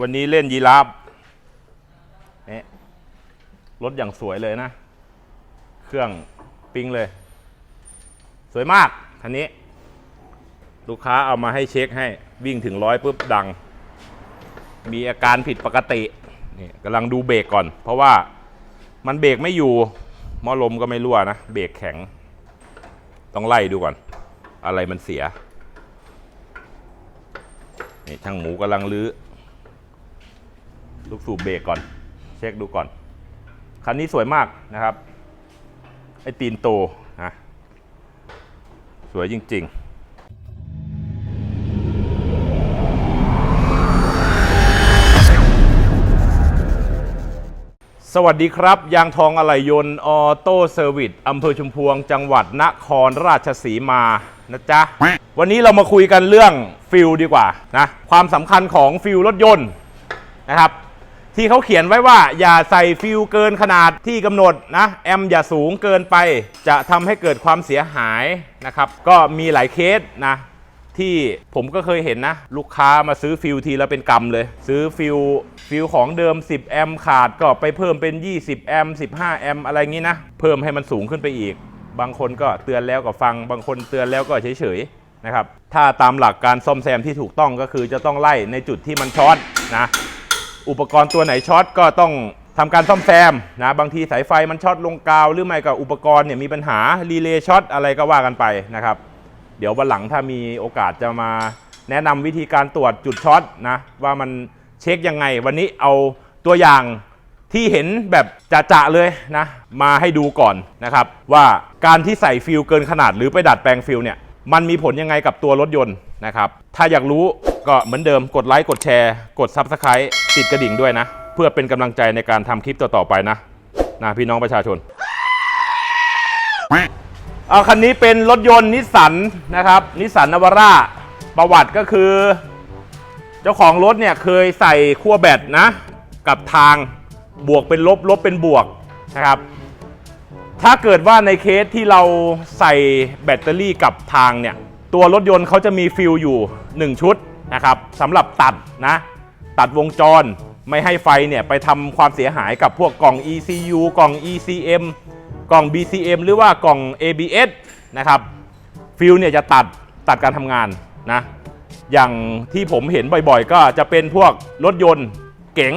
วันนี้เล่นยีราฟเนี่ยรถอย่างสวยเลยนะ เครื่องปิ้งเลย สวยมากคันนี้ ลูกค้าเอามาให้เช็คให้วิ่งถึงร้อยปุ๊บดัง มีอาการผิดปกตินี่กำลังดูเบรกก่อน เพราะว่ามันเบรกไม่อยู่มอลมก็ไม่รั่วนะ เบรกแข็ง ต้องไล่ดูก่อน อะไรมันเสียนี่ช่างหมูกำลังลื้อ ลูกสูบเบรกก่อน เช็คดูก่อน คันนี้สวยมากนะครับ ไอตีนโตนะสวยจริง ๆสวัสดีครับ ยางทองอะไหล่ยนต์ออโต้เซอร์วิสอำเภอชุมพวง จังหวัดนครราชสีมานะจ๊ะ วันนี้เรามาคุยกันเรื่องฟิลดีกว่านะ ความสำคัญของฟิลรถยนต์นะครับ ที่เขาเขียนไว้ว่า อย่าใส่ฟิลเกินขนาดที่กำหนดนะแอมอย่าสูงเกินไป จะทำให้เกิดความเสียหายนะครับ ก็มีหลายเคสนะที่ผมก็เคยเห็นนะ ลูกค้ามาซื้อฟิลทีและเป็นกำเลย ซื้อฟิลฟิลของเดิม 10 แอมขาดก็ไปเพิ่มเป็น 20 แอม 15 แอม อะไรงี้นะ เพิ่มให้มันสูงขึ้นไปอีก บางคนก็เตือนแล้วก็ฟัง บางคนเตือนแล้วก็เฉยๆนะครับถ้าตามหลักการซ่อมแซมที่ถูกต้องก็คือจะต้องไล่ในจุดที่มันช็อตนะ อุปกรณ์ตัวไหนช็อตก็ต้องทำการซ่อมแซมนะบางทีสายไฟมันช็อตลงกาวหรือไม่ก็อุปกรณ์เนี่ยมีปัญหารีเลย์ช็อตอะไรก็ว่ากันไปนะครับ เดี๋ยววันหลังถ้ามีโอกาสจะมาแนะนำวิธีการตรวจจุดช็อตนะว่ามันเช็คยังไง วันนี้เอาตัวอย่างที่เห็นแบบจะๆเลยนะมาให้ดูก่อนนะครับ ว่าการที่ใส่ฟิลเกินขนาดหรือไปดัดแปลงฟิลเนี่ย มันมีผลยังไงกับตัวรถยนต์นะครับ ถ้าอยากรู้ก็เหมือนเดิมกดไลค์กดแชร์ กด Subscribe ติดกระดิ่งด้วยนะ เพื่อเป็นกำลังใจในการทำคลิปต่อ ๆ ไปนะนะพี่น้องประชาชนเอาคันนี้เป็นรถยนต์นิสสันนะครับนิสสันนวาร่าประวัติก็คือ เจ้าของรถเนี่ยเคยใส่ขั้วแบตนะ กับทางบวกเป็นลบลบเป็นบวกนะครับ ถ้าเกิดว่าในเคสที่เราใส่แบตเตอรี่กับทางเนี่ย ตัวรถยนต์เขาจะมีฟิลอยู่ 1 ชุดนะครับสำหรับตัดนะ ตัดวงจรไม่ให้ไฟเนี่ยไปทำความเสียหายกับพวกกล่อง ECU กล่อง ECM กล่อง BCM หรือว่ากล่อง ABS นะครับฟิลเนี่ยจะตัดตัดการทำงานนะอย่างที่ผมเห็นบ่อยๆ ก็จะเป็นพวกรถยนต์เก๋ง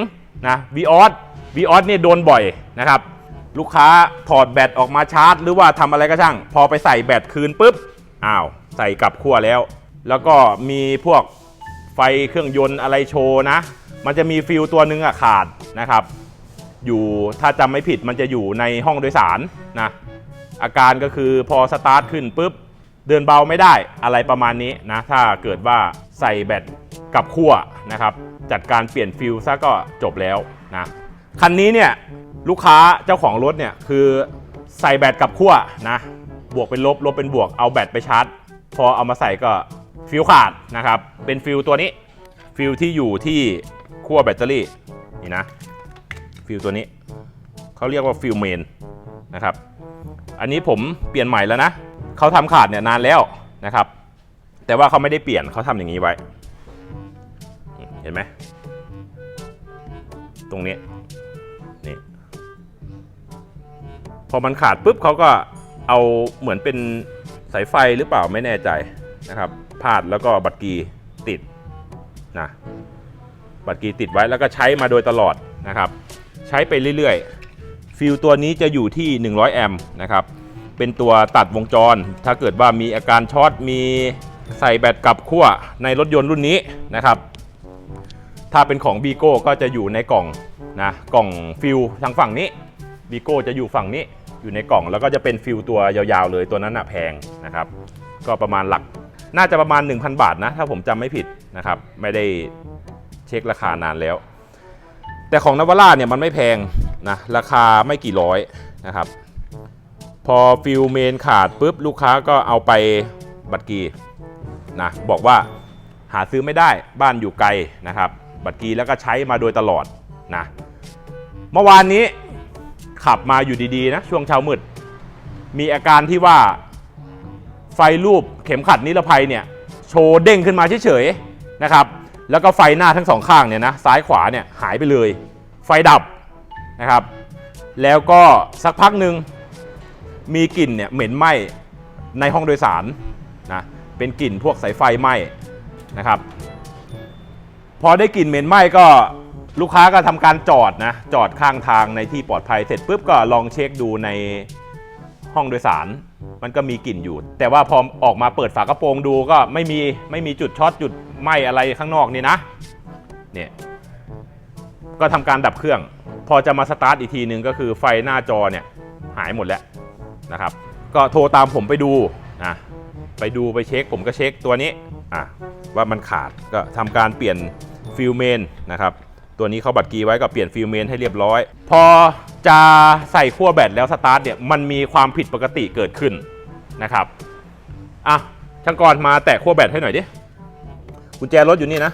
นะวีออสวีออสเนี่ยโดนบ่อยนะครับ ลูกค้าถอดแบตออกมาชาร์จ หรือว่าทำอะไรก็ช่าง พอไปใส่แบตคืนปุ๊บอ้าวใส่กลับขั้วแล้ว แล้วก็มีพวกไฟเครื่องยนต์อะไรโชว์นะ มันจะมีฟิลตัวหนึ่งอะขาดนะครับ อยู่ถ้าจำไม่ผิดมันจะอยู่ในห้องโดยสารนะอาการก็คือพอสตาร์ทขึ้นปุ๊บเดินเบาไม่ได้อะไรประมาณนี้นะ ถ้าเกิดว่าใส่แบตกับขั้วนะครับ จัดการเปลี่ยนฟิลซะก็จบแล้วนะ คันนี้เนี่ยลูกค้าเจ้าของรถเนี่ยคือใส่แบตกับขั้วนะ บวกเป็นลบลบเป็นบวกเอาแบตไปชาร์จ พอเอามาใส่ก็ฟิลขาดนะครับ เป็นฟิลตัวนี้ ฟิลที่อยู่ที่ขั้วแบตเตอรี่นี่นะ ฟิลตัวนี้เขาเรียกว่าฟิลเมนนะครับ อันนี้ผมเปลี่ยนใหม่แล้วนะเขาทำขาดเนี่ยนานแล้วนะครับ แต่ว่าเขาไม่ได้เปลี่ยนเขาทำอย่างนี้ไว้ เห็นไหมตรงนี้ อมันขาดปุ๊บเขาก็เอาเหมือนเป็นสายไฟหรือเปล่าไม่แน่ใจนะครับพาดแล้วก็บัตรกีติดนะบัตรกีติดไว้แล้วก็ใช้มาโดยตลอดนะครับ ใช้ไปเรื่อยๆ ฟิลตัวนี้จะอยู่ที่ 100 แอมป์นะครับ เป็นตัวตัดวงจร ถ้าเกิดว่ามีอาการช็อตมีใส่แบตกลับขั้วในรถยนต์รุ่นนี้นะครับ ถ้าเป็นของบีโก้ก็จะอยู่ในกล่องนะกล่องฟิลทางฝั่งนี้บีโก้จะอยู่ฝั่งนี้ อยู่ในกล่องแล้วก็จะเป็นฟิลตัวยาวๆเลยตัวนั้นน่ะแพงนะครับ ก็ประมาณหลักน่าจะประมาณ 1,000 บาทนะ ถ้าผมจำไม่ผิดนะครับ ไม่ได้เช็คราคานานแล้ว แต่ของนวร่าเนี่ยมันไม่แพงนะราคาไม่กี่ร้อยนะครับ พอฟิลเมนขาดปุ๊บลูกค้าก็เอาไปบัตรกีนะบอกว่าหาซื้อไม่ได้บ้านอยู่ไกลนะครับ บัตรกีแล้วก็ใช้มาโดยตลอดนะเมื่อวานนี้ ขับมาอยู่ดีๆนะช่วงเช้ามืด มีอาการที่ว่าไฟรูปเข็มขัดนิรภัยเนี่ยโชว์เด้งขึ้นมาเฉยๆนะครับแล้วก็ไฟหน้าทั้งสองข้างเนี่ยนะซ้ายขวาเนี่ยหายไปเลย ไฟดับนะครับ แล้วก็สักพักหนึ่งมีกลิ่นเนี่ยเหม็นไหม้ในห้องโดยสารนะเป็นกลิ่นพวกสายไฟไหม้นะครับ พอได้กลิ่นเหม็นไหม้ก็ ลูกค้าก็ทำการจอดนะ จอดข้างทางในที่ปลอดภัยเสร็จปุ๊บก็ลองเช็คดูในห้องโดยสาร มันก็มีกลิ่นอยู่ แต่ว่าพอออกมาเปิดฝากระโปรงดูก็ไม่มีไม่มีจุดช็อตจุดไหม้อะไรข้างนอกนี่นะเนี่ยก็ทำการดับเครื่อง พอจะมาสตาร์ทอีกทีหนึ่งก็คือไฟหน้าจอเนี่ยหายหมดแล้วนะครับ ก็โทรตามผมไปดูนะไปดูไปเช็คผมก็เช็คตัวนี้อะว่ามันขาดก็ทำการเปลี่ยนฟิลเมนนะครับ ตัวนี้เขาบัตรกีไว้ก็เปลี่ยนฟิลเมนให้เรียบร้อย พอจะใส่ขั้วแบตแล้วสตาร์ทเนี่ยมันมีความผิดปกติเกิดขึ้นนะครับอะช่างกรมาแตะขั้วแบตให้หน่อยดิกุญแจรถอยู่นี่นะ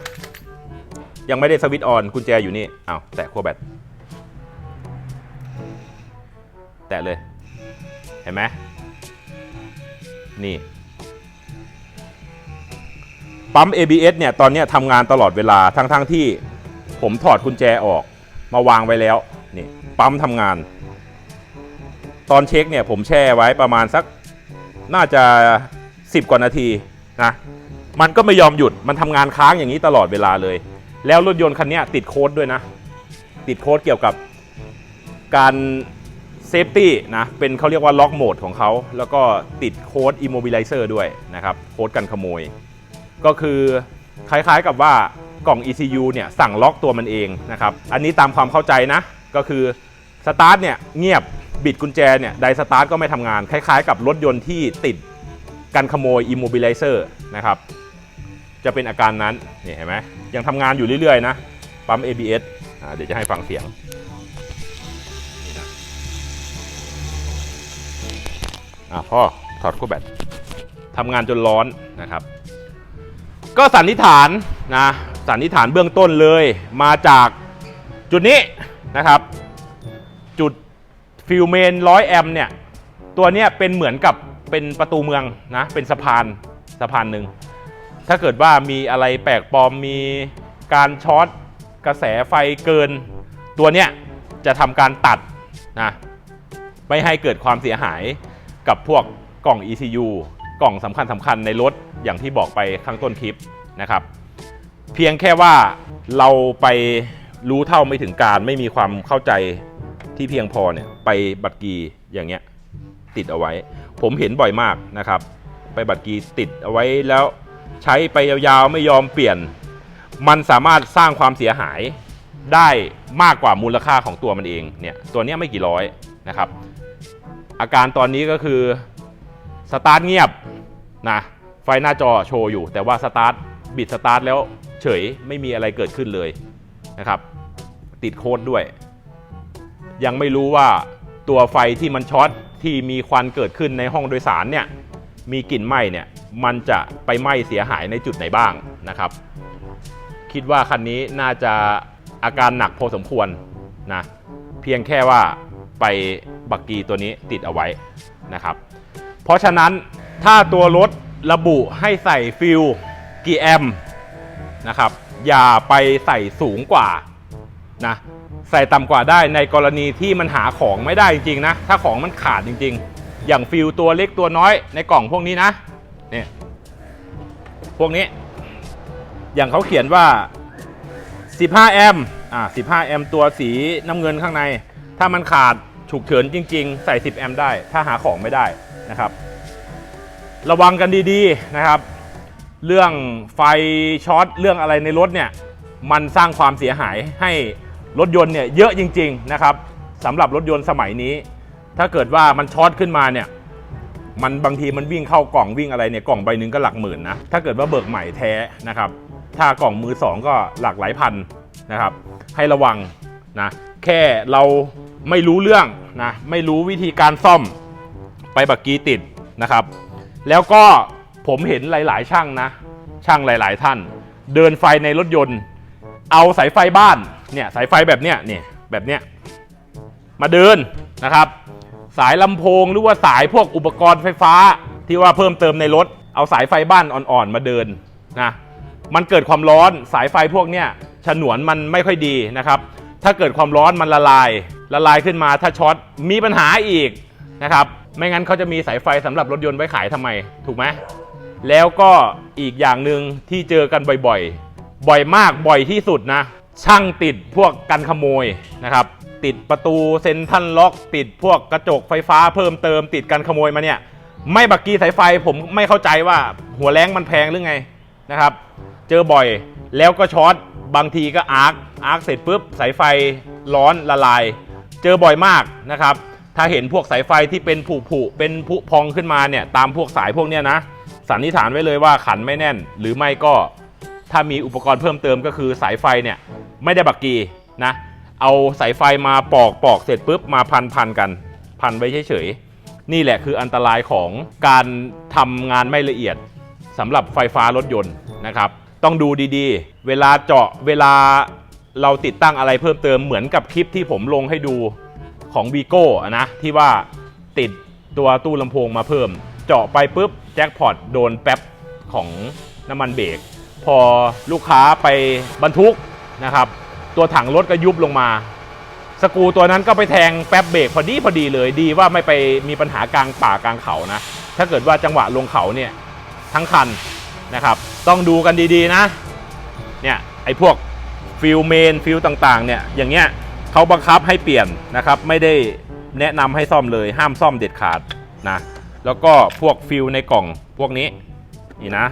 ยังไม่ได้สวิตช์ออนกุญแจอยู่นี่เอาแตะขั้วแบตแตะเลย เห็นไหมนี่ปั๊ม ABS เนี่ยตอนนี้ทำงานตลอดเวลาทั้งๆทที่ ผมถอดกุญแจออกมาวางไว้แล้วนี่ปั๊มทำงาน ตอนเช็คเนี่ยผมแช่ไว้ประมาณสักน่าจะ 10 กว่านาทีนะมันก็ไม่ยอมหยุดมันทำงานค้างอย่างนี้ตลอดเวลาเลย แล้วรถยนต์คันนี้ติดโค้ดด้วยนะ ติดโค้ดเกี่ยวกับการเซฟตี้นะเป็นเขาเรียกว่าล็อกโหมดของเขา แล้วก็ติดโค้ด immobilizer ด้วยนะครับ โค้ดกันขโมย ก็คือคล้ายๆกับว่า กล่อง ECU เนี่ยสั่งล็อกตัวมันเองนะครับอันนี้ตามความเข้าใจนะก็คือสตาร์ทเนี่ยเงียบบิดกุญแจเนี่ยไดสตาร์ทก็ไม่ทำงาน คล้ายๆ กับรถยนต์ที่ติดกันขโมย immobilizer นะครับจะเป็นอาการนั้นนี่เห็นไหมยังทำงานอยู่เรื่อยๆนะปั๊ม ABS เดี๋ยวจะให้ฟังเสียงอะพ่อถอดคู่แบตทำงานจนร้อนนะครับ ก็สันนิษฐานนะ สันนิษฐานเบื้องต้นเลย มาจากจุดนี้นะครับ จุดฟิลเมน100แอมเนี่ย ตัวเนี้ยเป็นเหมือนกับเป็นประตูเมืองนะ เป็นสะพานสะพานหนึ่ง ถ้าเกิดว่ามีอะไรแปลกปลอมมีการช็อตกระแสไฟเกิน ตัวเนี้ยจะทำการตัดนะ ไม่ให้เกิดความเสียหายกับพวกกล่อง ECU กล่องสำคัญสำคัญในรถอย่างที่บอกไปข้างต้นคลิปนะครับ เพียงแค่ว่าเราไปรู้เท่าไม่ถึงการไม่มีความเข้าใจที่เพียงพอเนี่ยไปบัตรกีอย่างเงี้ยติดเอาไว้ ผมเห็นบ่อยมากนะครับ ไปบัตรกีติดเอาไว้แล้วใช้ไปยาวๆไม่ยอมเปลี่ยน มันสามารถสร้างความเสียหายได้มากกว่ามูลค่าของตัวมันเองเนี่ยตัวเนี้ยไม่กี่ร้อยนะครับ อาการตอนนี้ก็คือสตาร์ทเงียบนะไฟหน้าจอโชว์อยู่ แต่ว่าสตาร์ทบิดสตาร์ทแล้ว เฉยไม่มีอะไรเกิดขึ้นเลยนะครับ ติดโค้ดด้วย ยังไม่รู้ว่าตัวไฟที่มันช็อตที่มีควันเกิดขึ้นในห้องโดยสารเนี่ยมีกลิ่นไหม้เนี่ยมันจะไปไหม้เสียหายในจุดไหนบ้างนะครับ คิดว่าคันนี้น่าจะอาการหนักพอสมควรนะเพียงแค่ว่าไปบักกีตัวนี้ติดเอาไว้นะครับ เพราะฉะนั้นถ้าตัวรถระบุให้ใส่ฟิลกี่แอมป์ นะครับ อย่าไปใส่สูงกว่านะใส่ต่ำกว่าได้ในกรณีที่มันหาของไม่ได้จริงๆนะ ถ้าของมันขาดจริงๆ อย่างฟิลตัวเล็กตัวน้อยในกล่องพวกนี้นะเนี่ยพวกนี้ อย่างเขาเขียนว่า 15 แอมป์อ่า15 แอมป์ตัวสีน้ำเงินข้างใน ถ้ามันขาดฉุกเฉินจริง ๆ ใส่ 10 แอมป์ได้ ถ้าหาของไม่ได้นะครับ ระวังกันดีๆนะครับ เรื่องไฟช็อตเรื่องอะไรในรถเนี่ยมันสร้างความเสียหายให้รถยนต์เนี่ยเยอะจริง ๆนะครับสำหรับรถยนต์สมัยนี้ ถ้าเกิดว่ามันช็อตขึ้นมาเนี่ยมันบางทีมันวิ่งเข้ากล่องวิ่งอะไรเนี่ยกล่องใบหนึ่งก็หลักหมื่นนะถ้าเกิดว่าเบิกใหม่แท้นะครับ ถ้ากล่องมือสองก็หลักหลายพันนะครับ ให้ระวังนะแค่เราไม่รู้เรื่องนะไม่รู้วิธีการซ่อมไปบักกีติดนะครับ แล้วก็ ผมเห็นหลาย ๆ ช่างนะ ช่างหลาย ๆ ท่าน เดินไฟในรถยนต์ เอาสายไฟบ้านเนี่ยสายไฟแบบเนี้ยเนี่ยแบบเนี้ยมาเดินนะครับ สายลำโพงหรือว่าสายพวกอุปกรณ์ไฟฟ้าที่ว่าเพิ่มเติมในรถ เอาสายไฟบ้านอ่อน ๆ มาเดินนะมันเกิดความร้อนสายไฟพวกเนี้ยฉนวนมันไม่ค่อยดีนะครับ ถ้าเกิดความร้อนมันละลาย ละลายขึ้นมาถ้าช็อตมีปัญหาอีกนะครับ ไม่งั้นเขาจะมีสายไฟสำหรับรถยนต์ไว้ขายทำไม ถูกไหม แล้วก็อีกอย่างหนึ่งที่เจอกันบ่อยๆ บ่อยมากบ่อยที่สุดนะ ช่างติดพวกกันขโมยนะครับ ติดประตูเซ็นทรัลล็อกติดพวกกระจกไฟฟ้าเพิ่มเติม ติดกันขโมยมาเนี่ย ไม่บักกี้สายไฟผมไม่เข้าใจว่าหัวแรงมันแพงหรือไงนะครับ เจอบ่อยแล้วก็ช็อตบางทีก็อาร์คอาร์คเสร็จปุ๊บสายไฟร้อนละลาย เจอบ่อยมากนะครับ ถ้าเห็นพวกสายไฟที่เป็นผุผุเป็นผุพองขึ้นมาเนี่ยตามพวกสายพวกเนี้ยนะ สันนิษฐานไว้เลยว่าขันไม่แน่น หรือไม่ก็ถ้ามีอุปกรณ์เพิ่มเติมก็คือสายไฟเนี่ยไม่ได้บักกีนะเอาสายไฟมาปอกปอกเสร็จปุ๊บมาพันพันกัน พันไว้เฉยๆนี่แหละคืออันตรายของการทำงานไม่ละเอียดสำหรับไฟฟ้ารถยนต์นะครับ ต้องดูดีๆ เวลาเจาะเวลาเราติดตั้งอะไรเพิ่มเติมเหมือนกับคลิปที่ผมลงให้ดูของ v ีโก้นะที่ว่าติดตัวตู้ลำโพงมาเพิ่ม เจาะไปปุ๊บแจ็คพอตโดนแป๊บของน้ำมันเบรกพอลูกค้าไปบรรทุกนะครับ ตัวถังรถก็ยุบลงมา สกูตัวนั้นก็ไปแทงแป๊บเบรกพอดีพอดีเลยดีว่าไม่ไปมีปัญหากลางป่ากลางเขานะ ถ้าเกิดว่าจังหวะลงเขาเนี่ยทั้งคันนะครับ ต้องดูกันดีๆนะเนี่ยไอ้พวกฟิลเมนฟิลต่างๆเนี่ยอย่างเงี้ยเขาบังคับให้เปลี่ยนนะครับ ไม่ได้แนะนำให้ซ่อมเลยห้ามซ่อมเด็ดขาดนะ แล้วก็พวกฟิลในกล่องพวกนี้นี่นะ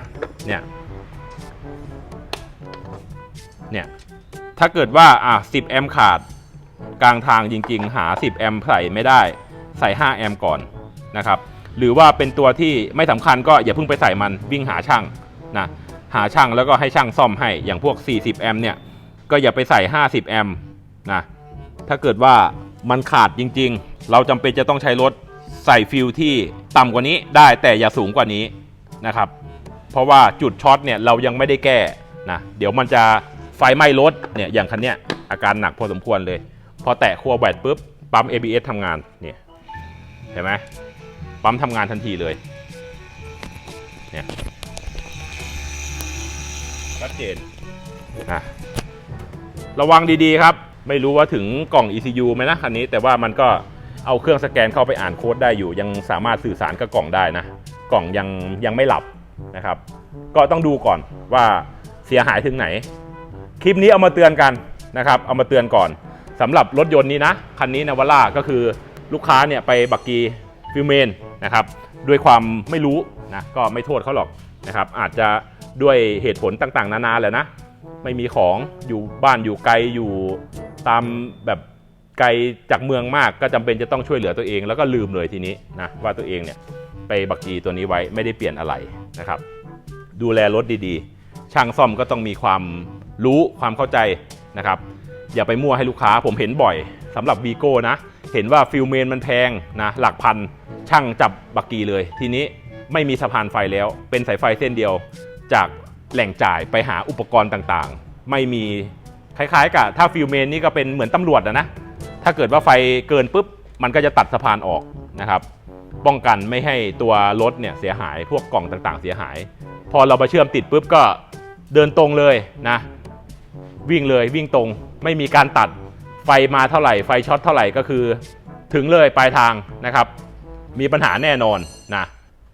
เนี่ยเนี่ยถ้าเกิดว่าอะ10 แอมป์ขาดกลางทางจริงๆ หา 10 แอมป์ใส่ไม่ได้ใส่ 5 แอมป์ก่อนนะครับหรือว่าเป็นตัวที่ไม่สำคัญก็อย่าเพิ่งไปใส่มันวิ่งหาช่างนะหาช่างแล้วก็ให้ช่างซ่อมให้อย่างพวก 40 แอมป์เนี่ยก็อย่าไปใส่ 50 แอมป์นะถ้าเกิดว่ามันขาดจริงๆ เราจำเป็นจะต้องใช้รถ ใส่ฟิลที่ต่ำกว่านี้ได้แต่อย่าสูงกว่านี้นะครับ เพราะว่าจุดช็อตเนี่ยเรายังไม่ได้แก้นะเดี๋ยวมันจะไฟไหม้รถเนี่ยอย่างคันเนี้ยอาการหนักพอสมควรเลย พอแตะขั้วแบตปุ๊บปั๊ม ABS ทำงานเนี่ยเห็นไหมปั๊มทำงานทันทีเลยเนี่ยชัดเจนนะระวังดีๆครับ ไม่รู้ว่าถึงกล่อง ECU ไหมนะคันนี้แต่ว่ามันก็ เอาเครื่องสแกนเข้าไปอ่านโค้ดได้อยู่ ยังสามารถสื่อสารกับกล่องได้นะ กล่องยังยังไม่หลับนะครับ ก็ต้องดูก่อนว่าเสียหายถึงไหน คลิปนี้เอามาเตือนกันนะครับ เอามาเตือนก่อนสำหรับรถยนต์นี้นะคันนี้นาวาร่าก็คือลูกค้าเนี่ยไปบักกีฟิลเมนนะครับด้วยความไม่รู้นะก็ไม่โทษเขาหรอกนะครับ อาจจะด้วยเหตุผลต่างๆ นานาแหละนะ ไม่มีของอยู่บ้านอยู่ไกลอยู่ตามแบบ ไกลจากเมืองมากก็จำเป็นจะต้องช่วยเหลือตัวเอง แล้วก็ลืมเลยทีนี้นะว่าตัวเองเนี่ยไปบักกีตัวนี้ไว้ไม่ได้เปลี่ยนอะไรนะครับ ดูแลรถดีๆ ช่างซ่อมก็ต้องมีความรู้ความเข้าใจนะครับ อย่าไปมั่วให้ลูกค้าผมเห็นบ่อยสำหรับวีโก้นะ เห็นว่าฟิลเมนมันแพงนะหลักพันช่างจับบักกีเลย ทีนี้ไม่มีสะพานไฟแล้ว เป็นสายไฟเส้นเดียวจากแหล่งจ่ายไปหาอุปกรณ์ต่างๆ ไม่มีคล้ายๆกับถ้าฟิลเมนนี่ก็เป็นเหมือนตำรวจอะนะ ถ้าเกิดว่าไฟเกินปุ๊บมันก็จะตัดสะพานออกนะครับ ป้องกันไม่ให้ตัวรถเนี่ยเสียหายพวกกล่องต่างๆ เสียหาย พอเราไปเชื่อมติดปุ๊บก็เดินตรงเลยนะ วิ่งเลยวิ่งตรงไม่มีการตัดไฟมาเท่าไหร่ไฟช็อตเท่าไหร่ก็คือ ถึงเลยปลายทางนะครับ มีปัญหาแน่นอนนะ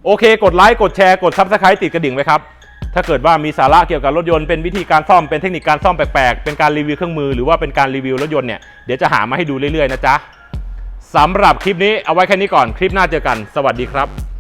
โอเค กดไลค์กดแชร์กดซับสไครต์ติดกระดิ่งไว้ครับ ถ้าเกิดว่ามีสาระเกี่ยวกับรถยนต์เป็นวิธีการซ่อมเป็นเทคนิคการซ่อมแปลกๆเป็นการรีวิวเครื่องมือหรือว่าเป็นการรีวิวรถยนต์เนี่ยเดี๋ยวจะหามาให้ดูเรื่อยๆนะจ๊ะสำหรับคลิปนี้เอาไว้แค่นี้ก่อนคลิปหน้าเจอกัน สวัสดีครับ